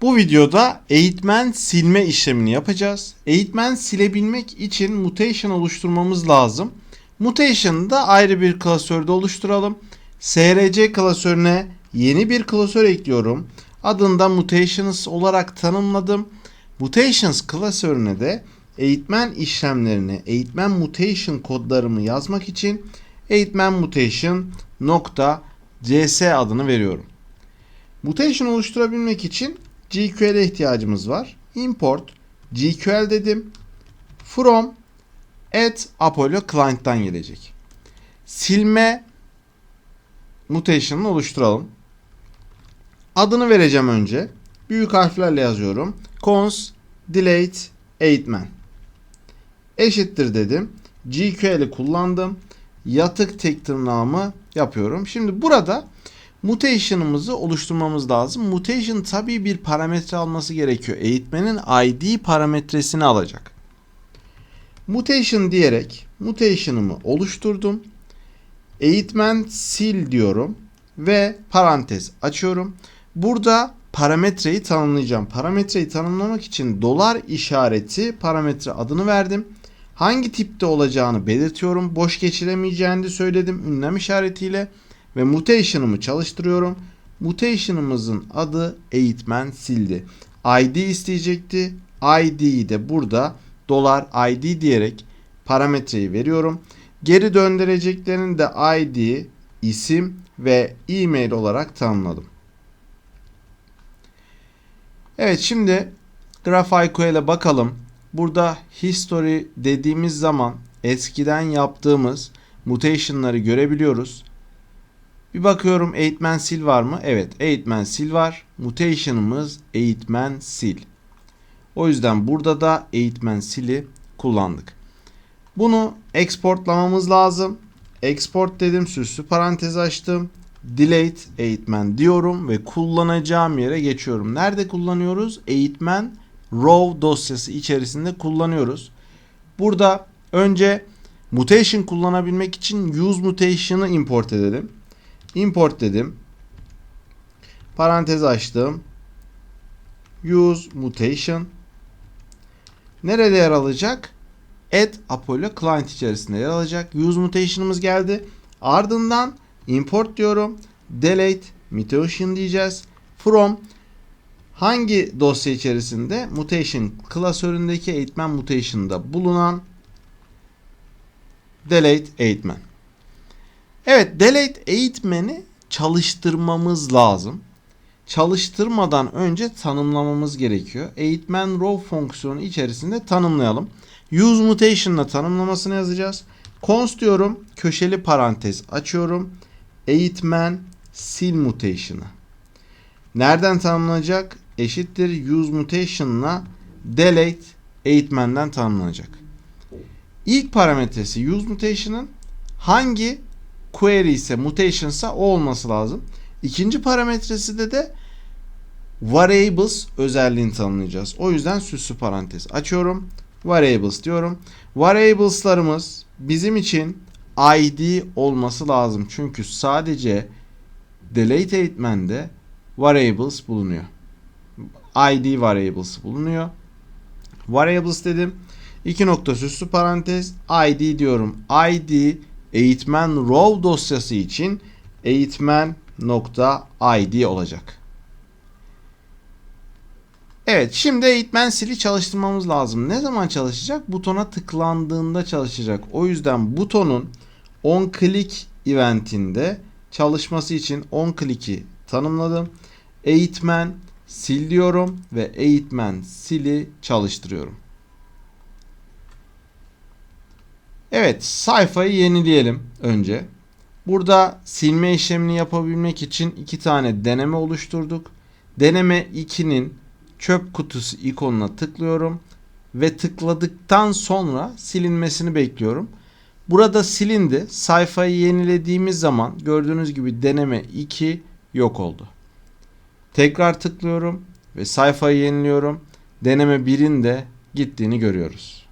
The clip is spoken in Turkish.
Bu videoda eğitmen silme işlemini yapacağız. Eğitmen silebilmek için mutation oluşturmamız lazım. Mutation'ı da ayrı bir klasörde oluşturalım. src klasörüne yeni bir klasör ekliyorum. Adını da mutations olarak tanımladım. Mutations klasörüne de eğitmen işlemlerini, eğitmen mutation kodlarımı yazmak için eğitmen mutation cs adını veriyorum. Mutation oluşturabilmek için GQL'e ihtiyacımız var. Import GQL dedim. From at Apollo client'tan gelecek. Silme mutation'ını oluşturalım. Adını vereceğim önce. Büyük harflerle yazıyorum. cons delete eğitmen. Eşittir dedim. GQL'i kullandım. Yatık tek tırnağımı yapıyorum. Şimdi burada mutation'ımızı oluşturmamız lazım. Mutation tabii bir parametre alması gerekiyor. Eğitmenin ID parametresini alacak. Mutation diyerek mutation'ımı oluşturdum. Eğitmen sil diyorum ve parantez açıyorum. Burada parametreyi tanımlayacağım. Parametreyi tanımlamak için dolar işareti parametre adını verdim. Hangi tipte olacağını belirtiyorum. Boş geçiremeyeceğini de söyledim ünlem işaretiyle ve mutation'ımı çalıştırıyorum. Mutation'ımızın adı eğitmen sildi. ID isteyecekti. ID'yi de burada dolar ID diyerek parametreyi veriyorum. Geri döndüreceklerini de ID, isim ve e-mail olarak tanımladım. Evet şimdi GraphIQL'e bakalım. Burada history dediğimiz zaman eskiden yaptığımız mutation'ları görebiliyoruz. Bir bakıyorum eğitmen sil var mı? Evet eğitmen sil var. Mutation'ımız eğitmen sil. O yüzden burada da eğitmen sili kullandık. Bunu exportlamamız lazım. Export dedim süslü parantez açtım. Delete eğitmen diyorum ve kullanacağım yere geçiyorum. Nerede kullanıyoruz? Eğitmen row dosyası içerisinde kullanıyoruz. Burada önce mutation kullanabilmek için use mutation'ı import edelim. Import dedim. Parantez açtım. Use mutation. Nerede yer alacak? Add Apollo client içerisinde yer alacak. Use mutation'ımız geldi. Ardından import diyorum. Delete mutation diyeceğiz. From hangi dosya içerisinde? Mutation klasöründeki eğitmen mutation'da bulunan delete eğitmen. Evet delete eğitmeni çalıştırmamız lazım. Çalıştırmadan önce tanımlamamız gerekiyor. Eğitmen row fonksiyonu içerisinde tanımlayalım. Use mutation ile tanımlamasını yazacağız. Const diyorum. Köşeli parantez açıyorum. Eğitmen sil mutation'ı. Nereden tanımlanacak? Eşittir use mutation ile delete eğitmenden tanımlanacak. İlk parametresi use mutation'ın hangi query ise mutation ise o olması lazım. İkinci parametresi de de variables özelliğini tanımlayacağız. O yüzden süslü parantez açıyorum. Variables diyorum. Variables'larımız bizim için id olması lazım. Çünkü sadece delete eğitmende variables bulunuyor. id variables bulunuyor. Variables dedim. İki nokta süslü parantez id diyorum. id eğitmen row dosyası için eğitmen nokta id olacak. Evet şimdi eğitmen sili çalıştırmamız lazım. Ne zaman çalışacak? Butona tıklandığında çalışacak. O yüzden butonun on click eventinde çalışması için on click'i tanımladım. Eğitmen sil diyorum ve eğitmen sili çalıştırıyorum. Evet sayfayı yenileyelim önce. Burada silme işlemini yapabilmek için iki tane deneme oluşturduk. Deneme 2'nin çöp kutusu ikonuna tıklıyorum ve tıkladıktan sonra silinmesini bekliyorum. Burada silindi. Sayfayı yenilediğimiz zaman gördüğünüz gibi deneme 2 yok oldu. Tekrar tıklıyorum ve sayfayı yeniliyorum. Deneme 1'in de gittiğini görüyoruz.